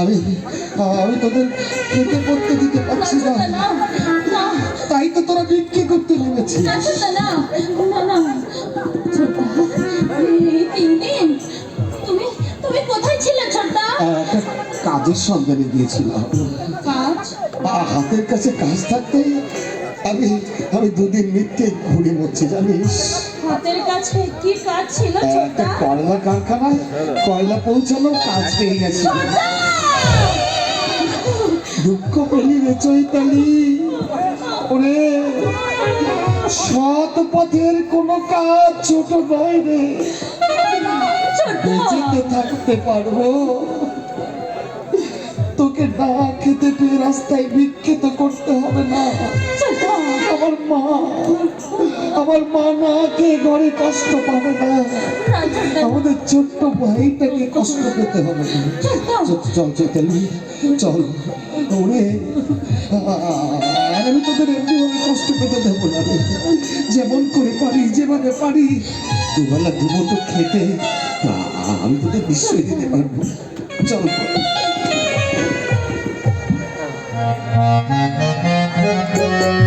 আমি আমি তোদের খেতে করতে দিতে পারছি না। তাই তো তোরা বিক্রি করতে নেমেছিস। না ছোট্টা না না না ছোট্টা এই তিন দিন তুমি তুমি কোথায় ছিলে ছোট্টা একটা কাজের সন্ধানে দিয়েছিলাম হাতের কাছে কাজ থাকতে আমি আমি দুদিন মিথ্যে ঘুরে মরছি, জানিস? হাতের কাছে কি কাজ ছিল একটা কয়লা কারখানায় কয়লা পৌঁছানোর কাজ পেয়ে গেছি। দুঃখ পেলি রে চৈতালি। ওরে, সৎ পথের কোনো কাজ ছোট নয় রে। বেঁচেতে থাকতে পারব। তোকে না খেতে পেয়ে রাস্তায় বিক্ষিত করতে হবে না। আমার মা আমার মা না খেয়ে ঘরে কষ্ট পাবে না। আমাদের ছোট্ট ভাইটাকে কষ্ট পেতে হবে চল চৈতালি চল ওরে আর আমি তোদের এমনিভাবে কষ্ট পেতে দেব না যেমন করে পারি, যেভাবে পারি। দুবেলা দুমতো খেতে। আমি তোদের নিশ্চয়ই দিতে পারব। চল। হ্যাঁ।